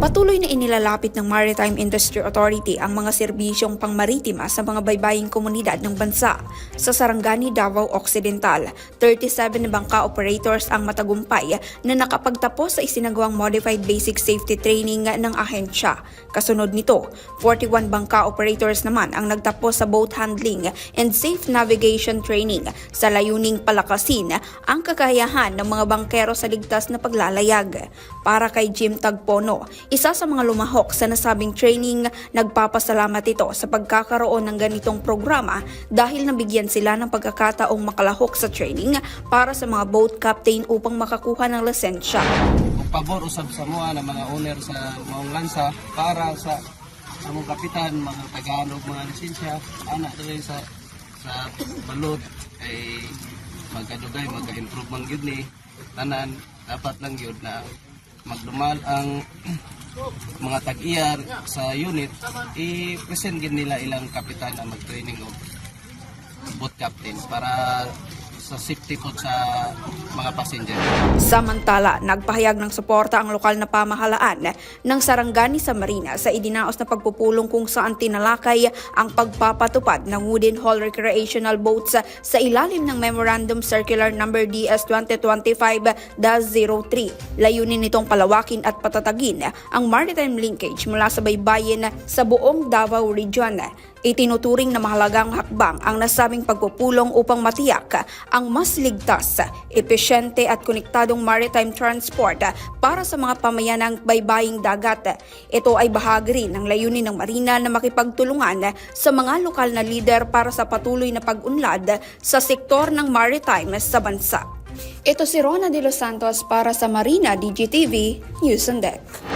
Patuloy na inilalapit ng Maritime Industry Authority ang mga serbisyong pangmaritima sa mga baybaying komunidad ng bansa. Sa Sarangani, Davao Occidental, 37 na bangka operators ang matagumpay na nakapagtapos sa isinagawang Modified Basic Safety Training ng ahensya. Kasunod nito, 41 bangka operators naman ang nagtapos sa boat handling and safe navigation training sa layuning palakasin ang kakayahan ng mga bangkero sa ligtas na paglalayag. Para kay Jim Tagpono, isa sa mga lumahok sa nasabing training, nagpapasalamat ito sa pagkakaroon ng ganitong programa dahil nabigyan sila ng pagkakataong makalahok sa training para sa mga boat captain upang makakuha ng lisensya. Pabor usab sa mga na mga owner sa maong lansa para sa among kapitan mga tagaan og mga lisensya ana diri sa sa balod ay magkadugay magka-improve man gyud ni tanan dapat lang gyud na magdumal ang mga tag-iyar sa unit i-present gyud nila ilang kapitan na mag-training og boat captain para sa safety po sa mga passenger. Samantala, nagpahayag ng suporta ang lokal na pamahalaan ng Sarangani sa Marina sa idinaos na pagpupulong kung saan tinalakay ang pagpapatupad ng wooden hull recreational boats sa ilalim ng Memorandum Circular Number DS 2025-03. Layunin nitong palawakin at patatagin ang maritime linkage mula sa baybayin sa buong Davao Region. Itinuturing na mahalagang hakbang ang nasabing pagpupulong upang matiyak ang mas ligtas, epesyente at konektadong maritime transport para sa mga pamayanang baybaying dagat. Ito ay bahagi rin ng layunin ng Marina na makipagtulungan sa mga lokal na lider para sa patuloy na pag-unlad sa sektor ng maritime sa bansa. Ito si Rona de los Santos para sa Marina DGTV News on Deck.